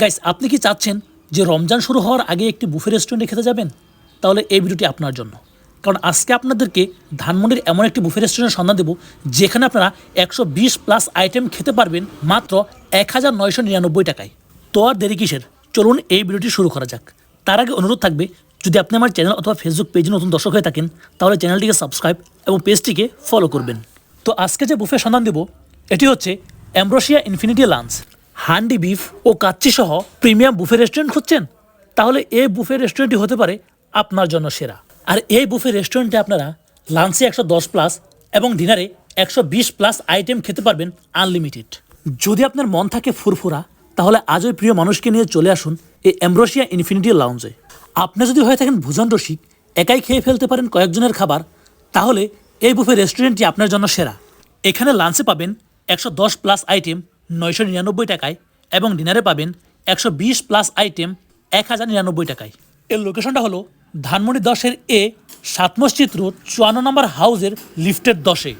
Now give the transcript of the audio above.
Guys আপনি কি চাচ্ছেন যে রমজান শুরু হওয়ার আগে একটি বুফে রেস্টুরেন্টে খেতে যাবেন? তাহলে এই ভিডিওটি আপনার জন্য। কারণ আজকে আপনাদেরকে ধানমন্ডির এমন একটি বুফে রেস্টুরেন্টের সন্ধান দেবো, যেখানে আপনারা একশো বিশ প্লাস আইটেম খেতে পারবেন মাত্র এক হাজার নয়শো নিরানব্বই টাকায়। তো আর দেরি কিসের? চলুন এই ভিডিওটি শুরু করা যাক। তার আগে অনুরোধ থাকবে, যদি আপনি আমার চ্যানেল অথবা ফেসবুক পেজে নতুন দর্শক হয়ে থাকেন, তাহলে চ্যানেলটিকে সাবস্ক্রাইব এবং পেজটিকে ফলো করবেন। তো আজকে যে বুফে সন্ধান দেবো, এটি হচ্ছে Ambrosia infinity lunch handi beef ও কাচ্চি সহ প্রিমিয়াম বুফে রেস্টুরেন্ট খুঁজছেন? তাহলে এই বুফে রেস্টুরেন্টটি হতে পারে আপনার জন্য সেরা। আর এই বুফে রেস্টুরেন্টে আপনারা লাঞ্চে একশো দশ প্লাস এবং ডিনারে একশো বিশ প্লাস আইটেম খেতে পারবেন আনলিমিটেড। যদি আপনার মন থাকে ফুরফুরা, তাহলে আজই প্রিয় মানুষকে নিয়ে চলে আসুন এই অ্যাম্ব্রোসিয়া ইনফিনিটি লাউঞ্জে। আপনি যদি হয়ে থাকেন ভুজন রসিক, একাই খেয়ে ফেলতে পারেন কয়েকজনের খাবার, তাহলে এই বুফে রেস্টুরেন্টটি আপনার জন্য সেরা। এখানে লাঞ্চে পাবেন একশো দশ প্লাস আইটেম নয়শো নিরানব্বই টাকায় এবং ডিনারে পাবেন একশো বিশ প্লাস আইটেম এক হাজার নিরানব্বই টাকায়। এর লোকেশনটা হলো ধানমন্ডি দশের এ সাত মসজিদ রোড, চুয়ান্ন নম্বর হাউজের লিফটের দশে।